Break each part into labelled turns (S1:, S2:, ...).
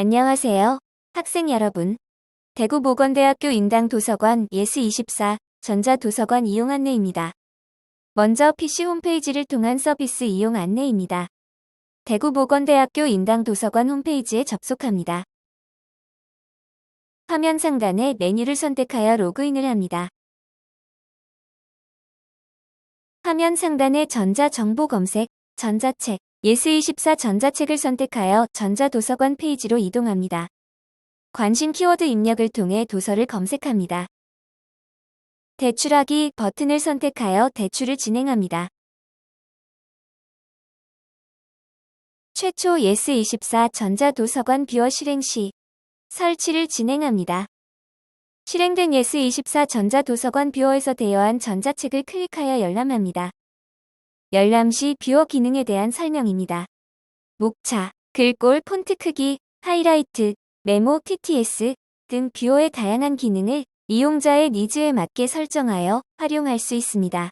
S1: 안녕하세요. 학생 여러분. 대구보건대학교 인당 도서관 예스24 전자도서관 이용 안내입니다. 먼저 PC 홈페이지를 통한 서비스 이용 안내입니다. 대구보건대학교 인당 도서관 홈페이지에 접속합니다. 화면 상단에 메뉴를 선택하여 로그인을 합니다. 화면 상단에 전자정보 검색, 전자책, 예스24 전자책을 선택하여 전자도서관 페이지로 이동합니다. 관심 키워드 입력을 통해 도서를 검색합니다. 대출하기 버튼을 선택하여 대출을 진행합니다. 최초 예스24 전자도서관 뷰어 실행 시 설치를 진행합니다. 실행된 예스24 전자도서관 뷰어에서 대여한 전자책을 클릭하여 열람합니다. 열람 시 뷰어 기능에 대한 설명입니다. 목차, 글꼴 폰트 크기, 하이라이트, 메모 TTS 등 뷰어의 다양한 기능을 이용자의 니즈에 맞게 설정하여 활용할 수 있습니다.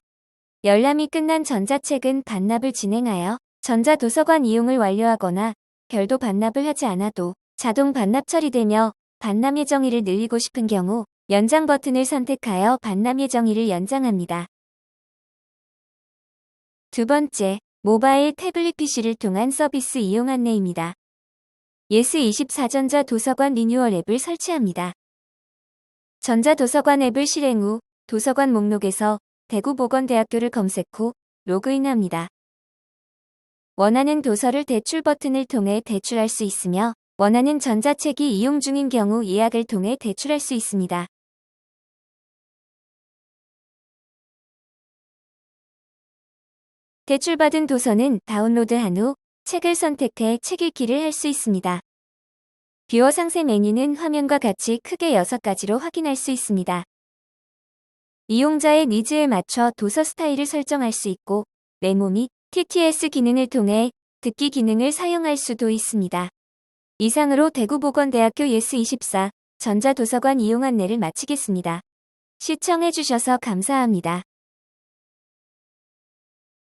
S1: 열람이 끝난 전자책은 반납을 진행하여 전자도서관 이용을 완료하거나 별도 반납을 하지 않아도 자동 반납 처리되며 반납 예정일을 늘리고 싶은 경우 연장 버튼을 선택하여 반납 예정일을 연장합니다. 두 번째, 모바일 태블릿 PC를 통한 서비스 이용 안내입니다. 예스24 전자 도서관 리뉴얼 앱을 설치합니다. 전자도서관 앱을 실행 후 도서관 목록에서 대구보건대학교를 검색 후 로그인합니다. 원하는 도서를 대출 버튼을 통해 대출할 수 있으며 원하는 전자책이 이용 중인 경우 예약을 통해 대출할 수 있습니다. 대출받은 도서는 다운로드한 후 책을 선택해 책 읽기를 할 수 있습니다. 뷰어 상세 메뉴는 화면과 같이 크게 6가지로 확인할 수 있습니다. 이용자의 니즈에 맞춰 도서 스타일을 설정할 수 있고 메모 및 TTS 기능을 통해 듣기 기능을 사용할 수도 있습니다. 이상으로 대구보건대학교 예스24 전자도서관 이용 안내를 마치겠습니다. 시청해주셔서 감사합니다.